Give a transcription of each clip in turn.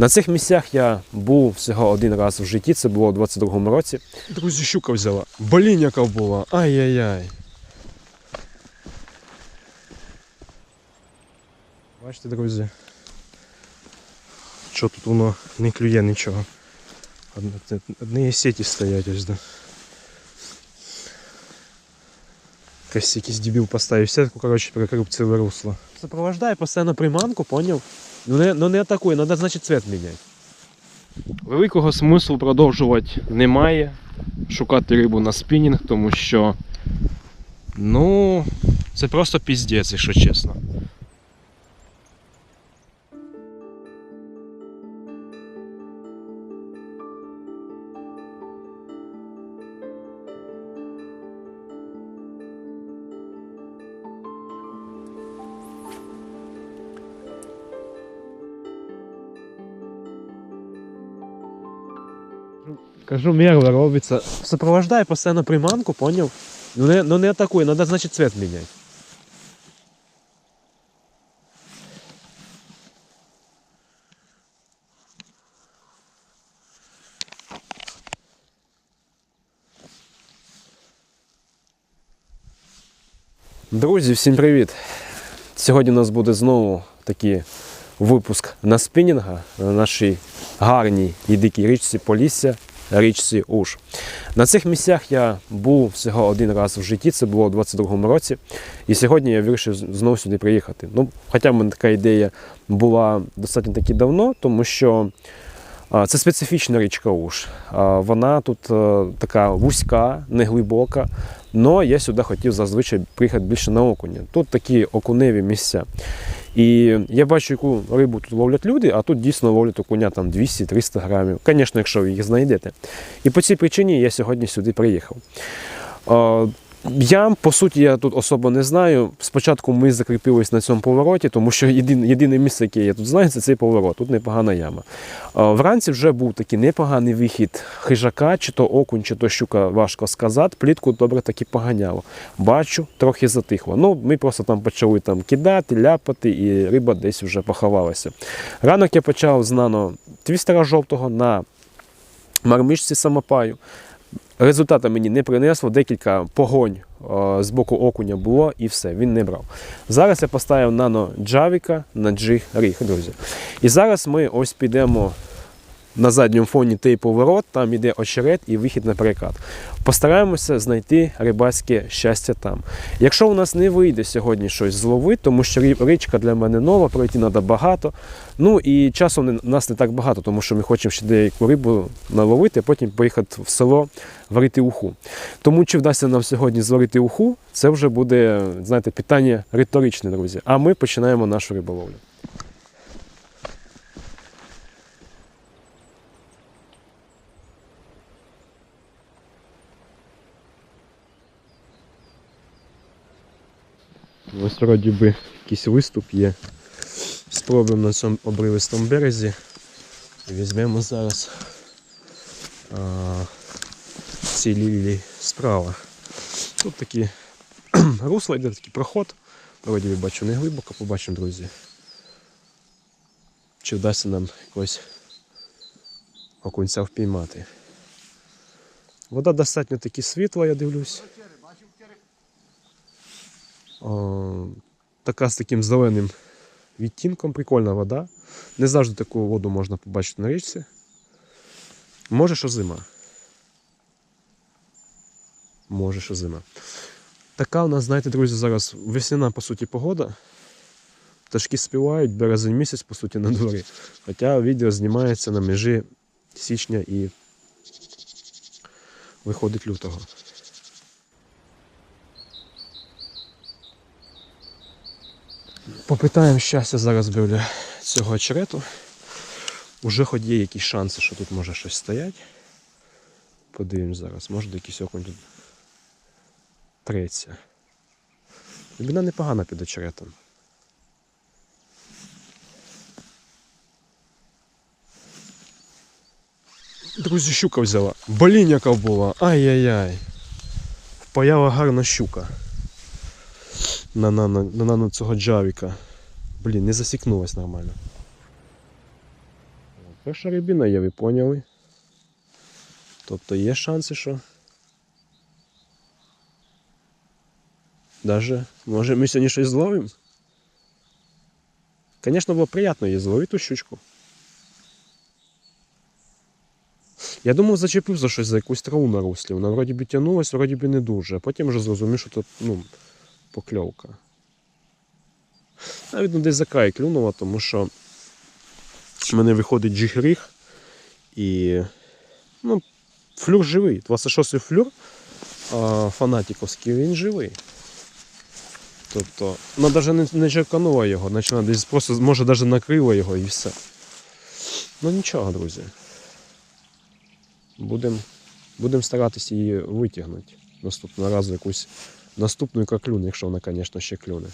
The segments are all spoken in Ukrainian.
На цих місцях я був всього один раз в житті, це було у 22-му році. Друзі, щука взяла. Блін, яка була. Ай-яй-яй. Бачите, друзі. Що тут воно не клює нічого. Одні сеті стоять ось. Да. Якийсь дебіл поставив сетку, коротше, перекрив ціле русло. Сопровождай постійно приманку, поняв? Ну не, ну не атакує, треба, значить, цвет міняти. Великого смислу продовжувати немає. Шукати рибу на спінінг, тому що. Ну, це просто піздець, якщо чесно. Кажу, мерво робиться. Сопровождай постійно приманку, поняв? Ну не, ну не атакуй, треба, значить, цвет міняти. Друзі, всім привіт! Сьогодні у нас буде знову такий випуск на спінінга на нашій гарній і дикій річці Полісся, річці Уж. На цих місцях я був всього один раз в житті, це було у 22-му році. І сьогодні я вирішив знову сюди приїхати. Ну, хоча в мене така ідея була достатньо таки давно, тому що Це специфічна річка Уж. Вона тут е, така вузька, неглибока, але я сюди хотів зазвичай приїхати більше на окуня. Тут такі окуневі місця. І я бачу, яку рибу тут ловлять люди, а тут дійсно ловлять окуня там 200-300 грамів. Звісно, якщо ви їх знайдете. І по цій причині я сьогодні сюди приїхав. А, Я, по суті, я тут особо не знаю. Спочатку ми закріпились на цьому повороті, тому що єдине, єдине місце, яке я тут знаю, це цей поворот. Тут непогана яма. Вранці вже був такий непоганий вихід хижака, чи то окунь, чи то щука, важко сказати. Плітку добре таки поганяло. Бачу, трохи затихло. Ну, ми просто там почали там кидати, ляпати, і риба десь вже поховалася. Ранок я почав з нано твістера жовтого на мармишці самопаю. Результати мені не принесло, декілька погонь е, з боку окуня було і все, він не брав. Зараз я поставив нано джавіка на ріг, друзі. І зараз ми ось підемо на задньому фоні той поворот, там іде очерет і вихід на перекат. Постараємося знайти рибацьке щастя там. Якщо у нас не вийде сьогодні щось зловити, тому що річка для мене нова, пройти треба багато. Ну і часу нас не так багато, тому що ми хочемо ще деяку рибу наловити, а потім поїхати в село варити уху. Тому чи вдасться нам сьогодні зварити уху, це вже буде, знаєте, питання риторичне, друзі. А ми починаємо нашу риболовлю. Ось вроді би якийсь виступ є. Спробуємо на цьому обривистому березі. Візьмемо зараз а, ці лілії справа. Тут такі русла йде, такий проход. Вроді бачу не глибоко, побачимо, друзі. Чи вдасться нам якогось окунця впіймати. Вода достатньо таки світла, я дивлюсь. Така з таким зеленим відтінком, прикольна вода. Не завжди таку воду можна побачити на річці. Може, що зима. Може, що зима. Така у нас, знаєте, друзі, зараз весняна, по суті, погода. Пташки співають, березень місяць, по суті, на дворі. Хоча відео знімається на межі січня і виходить лютого. Попитаємо щастя зараз біля цього очерету. Уже хоч є якісь шанси, що тут може щось стояти. Подивимось зараз, може якийсь окунь тут треться. Глибина непогана під очеретом. Друзі, щука взяла. Блін, яка була. Ай-яй-яй. Впаяла гарна щука. На, на, на, на, на цього джавіка. Блін, не засікнулась нормально. Перша рибіна є, ви поняли. Тобто є шанси, що. Даже, може, ми сьогодні щось зловимо? Звісно, було приємно її зловити ту щучку. Я думав, зачепив за щось за якусь траву на руслі. Вона вроді би тягнулась, вроді би не дуже. А потім вже зрозумів, що це ну, покльовка. Навіть ну, десь за край клюнула, тому що в мене виходить джигріг і ну, флюр живий. 26-й флюр а, фанатіковський, він живий. Тобто, вона навіть не, не черканула його, наче десь просто може навіть накрила його і все. Ну нічого, друзі. Будемо будем старатися її витягнути. Наступного разу якусь наступну яка клюне, якщо вона, звісно, ще клюне.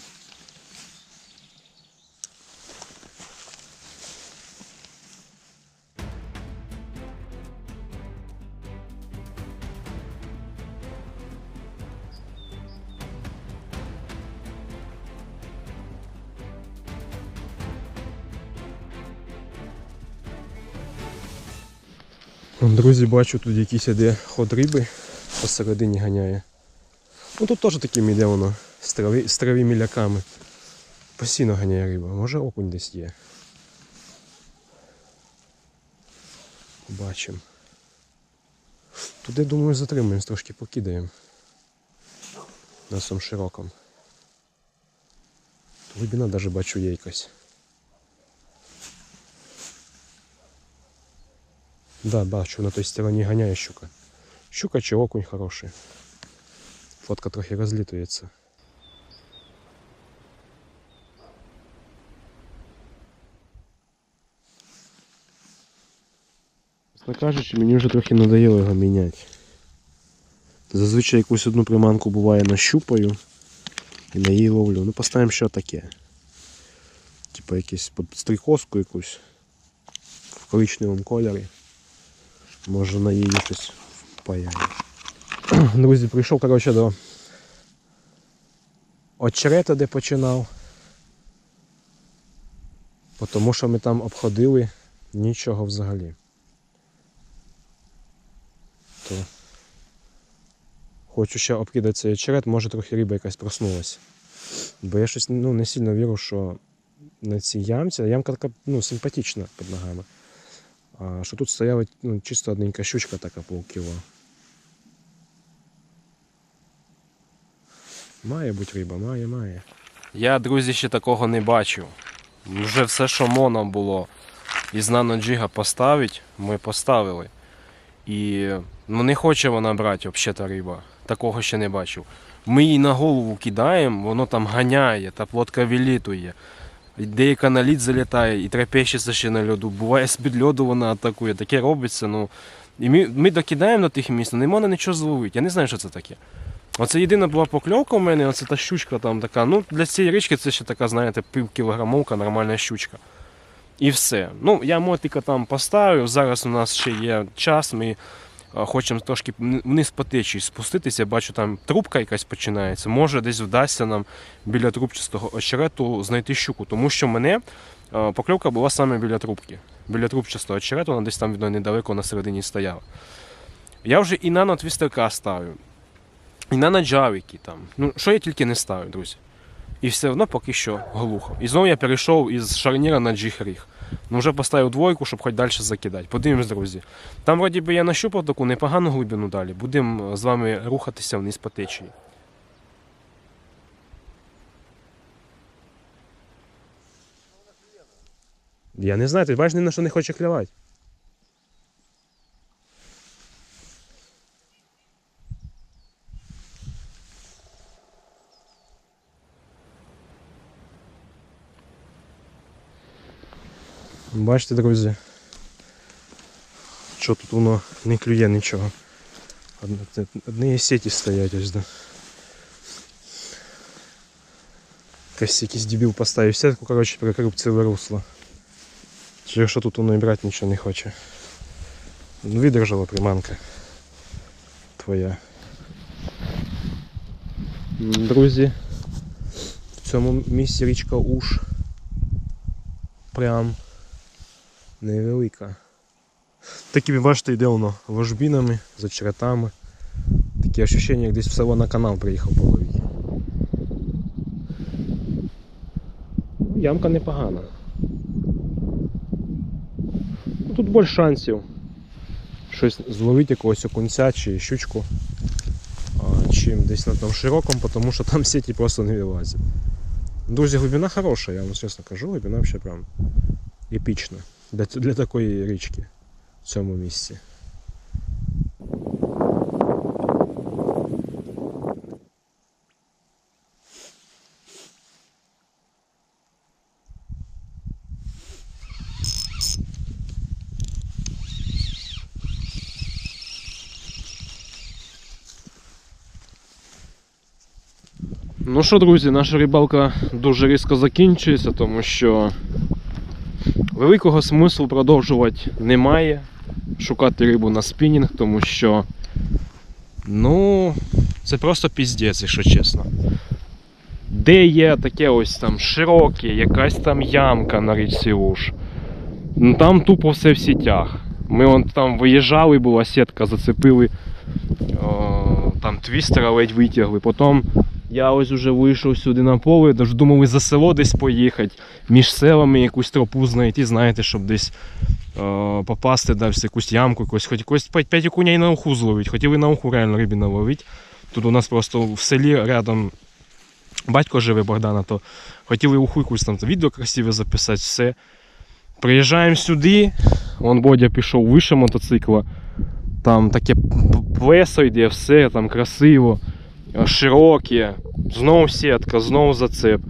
Друзі, бачу, тут якийсь іде ход риби посередині ганяє. Ну тут теж таким іде воно з трави, з трави міляками. Постійно ганяє риба. Може окунь десь є. Побачимо. Туди, думаю, затримаємось, трошки покидаємо. Носом широком. Глибина навіть бачу є якась. Да, бачу, на той стороні ганяє щука. Щука чи окунь хороший. Фотка трохи розлітується. Чесно кажучи, мені вже трохи надоело його міняти. Зазвичай якусь одну приманку буває нащупаю і на її ловлю. Ну поставимо що таке. Типа якусь стрікозку якусь в коричневому кольорі. Може на її щось впаяє. Друзі, прийшов коротше, до очерета, де починав. Тому що ми там обходили нічого взагалі. То хочу ще обкидати цей очерет, може трохи риба якась проснулася. Бо я щось ну, не сильно вірю, що на цій ямці, ямка така ну, симпатична під ногами. А що тут стояла ну, чисто одненька щучка така полкіло. Має бути риба, має, має. Я, друзі, ще такого не бачив. Вже все, що моно було із наноджига поставити, ми поставили. І ну, не хоче вона брати взагалі та риба. Такого ще не бачив. Ми її на голову кидаємо, воно там ганяє, та плотка вилітує. Деяка на лід залітає і трепещеться ще на льоду. Буває з-під льоду вона атакує. Таке робиться. Ну. І ми, ми докидаємо на тих місць, не можна нічого зловити. Я не знаю, що це таке. Оце єдина була покльовка у мене, оце та щучка там така. Ну, для цієї річки це ще така, знаєте, півкілограмовка, нормальна щучка. І все. Ну, я мотика там поставив. Зараз у нас ще є час. Ми хочемо трошки вниз по течії спуститися. Бачу, там трубка якась починається. Може, десь вдасться нам біля трубчастого очерету знайти щуку, тому що мене покльовка була саме біля трубки. Біля трубчастого очерету, вона десь там видно, недалеко на середині стояла. Я вже і на твістерка ставив. І на наджавики там. Ну, що я тільки не ставив, друзі. І все одно поки що глухо. І знову я перейшов із шарніра на джихріг. Ну вже поставив двойку, щоб хоч далі закидати. Подивимось, друзі. Там, вроді би, я нащупав таку непогану глибину далі. Будемо з вами рухатися вниз по течії. Я не знаю, ти бачиш, на що не хоче клювати. Бачите, друзі, що тут воно не клює нічого. Одне, це- одні сеті стоять ось да. Якась якийсь дебіл поставив сетку, коротше, прикрив ціле русло. Через що тут воно і брати нічого не хоче. Ну, видержала приманка твоя. М, Друзі, в цьому місці річка Уж прям невелика. Такими, бачите, йде воно ложбінами, за черетами. Таке ощущення, як десь в село на канал приїхав половити. Ну, ямка непогана. Ну, Тут більше шансів. Щось зловити якогось окунця чи щучку, чим десь на тому широкому, тому що там сіті просто не вилазять. Друзі, глибина хороша, я вам чесно кажу, глибина взагалі прям епічна для, для такої річки в цьому місці. Ну що, друзі, наша рибалка дуже різко закінчується, тому що великого смислу продовжувати немає. Шукати рибу на спінінг, тому що ну, це просто піздець, якщо чесно. Де є таке ось там широке, якась там ямка на річці Уж, ну там тупо все в сітях. Ми вон там виїжджали, була сітка, зацепили о, там твістера ледь витягли. Потім я ось уже вийшов сюди на поле, тож думали за село десь поїхати, між селами якусь тропу знайти, знаєте, щоб десь е, попасти десь якусь ямку, якусь, хоч якось 5 окуней на уху зловити. Хотіли на уху реально рибі наловити. Тут у нас просто в селі рядом батько живе Богдана, то хотіли уху якусь там відео красиве записати, все. Приїжджаємо сюди, вон Бодя пішов вище мотоцикла. Там таке плесо йде, все там красиво, широке, знову сітка, знову зацеп.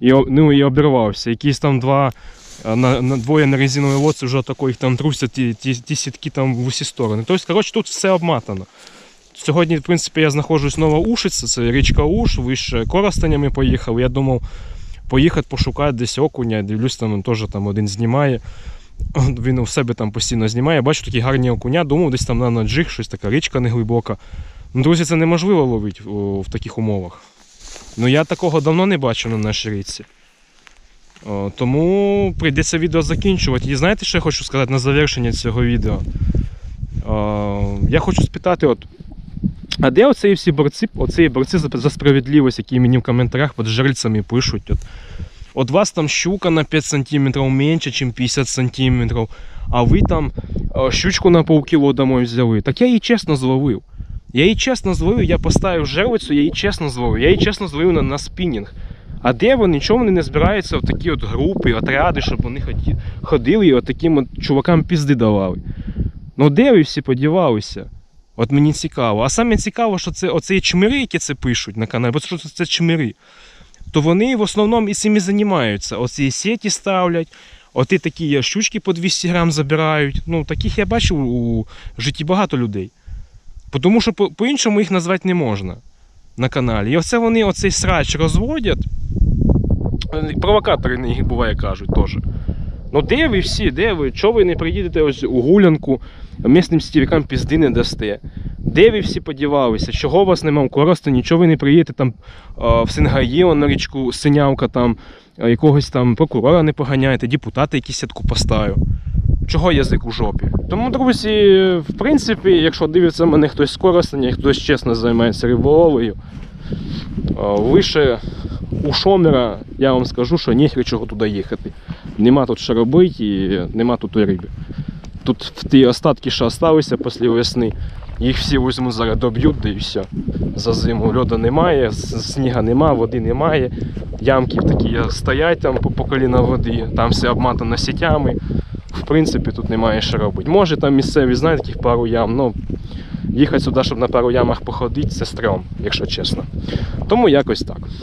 І, ну, і обірвався. Якісь там два, е, на, на, двоє на резиновій лодці вже тако їх там трусять, ті, ті, ті сітки там в усі сторони. Тобто, коротше, тут все обматано. Сьогодні, в принципі, я знаходжусь нова Ушиця, це річка Уш, вище Коростенями поїхав. Я думав поїхати пошукати десь окуня, дивлюсь, там він теж там один знімає. Він у себе там постійно знімає. Бачу такі гарні окуня, думав, десь там на наджиг, щось така річка неглибока. Ну, друзі, це неможливо ловити в таких умовах. Ну я такого давно не бачив на нашій річці. Тому прийдеться відео закінчувати. І знаєте, що я хочу сказати на завершення цього відео? Я хочу спитати, от, а де оці всі борці, оці борці за, справедливість, які мені в коментарях під жрицями пишуть? От, от вас там щука на 5 см менше, ніж 50 см, а ви там щучку на полкіло домой взяли. Так я її чесно зловив. Я її чесно зловив, я поставив жерлицю, я її чесно зловив. Я її чесно зловив на, на спінінг. А де вони? Чому вони не збираються в такі от групи, отряди, щоб вони ходили і от таким от чувакам пізди давали? Ну де ви всі подівалися? От мені цікаво. А саме цікаво, що це оці чмири, які це пишуть на каналі, бо що це чмири, то вони в основному і цим і займаються. Оці сеті ставлять, оті такі щучки по 200 грам забирають. Ну, таких я бачив у житті багато людей. Тому що по- по-іншому їх назвати не можна на каналі. І оце вони оцей срач розводять. Е, Провокатори на їх буває кажуть теж. Ну де ви всі, де ви? Чого ви не приїдете ось у гулянку, місним стівікам пізди не дасте? Де ви всі подівалися? Чого у вас нема в Коростені? Чого ви не приїдете там в Сингаїон на річку Синявка, там якогось там прокурора не поганяєте, депутата якісь сітку поставив? Чого язик у жопі? Тому, друзі, в принципі, якщо дивиться мене хтось з Коростеня, хтось чесно займається риболовлею, е, лише у Шомера я вам скажу, що ніхрі чого туди їхати. Нема тут що робити і нема тут і риби. Тут ті остатки, що залишилися після весни, їх всі візьмуть зараз доб'ють, да і все. За зиму льоду немає, сніга нема, води немає. Ямки такі стоять там по коліна води, там все обматано сітями. В принципі, тут немає що робити. Може там місцеві знають таких пару ям, ну їхати сюди, щоб на пару ямах походити, це стрьом, якщо чесно. Тому якось так.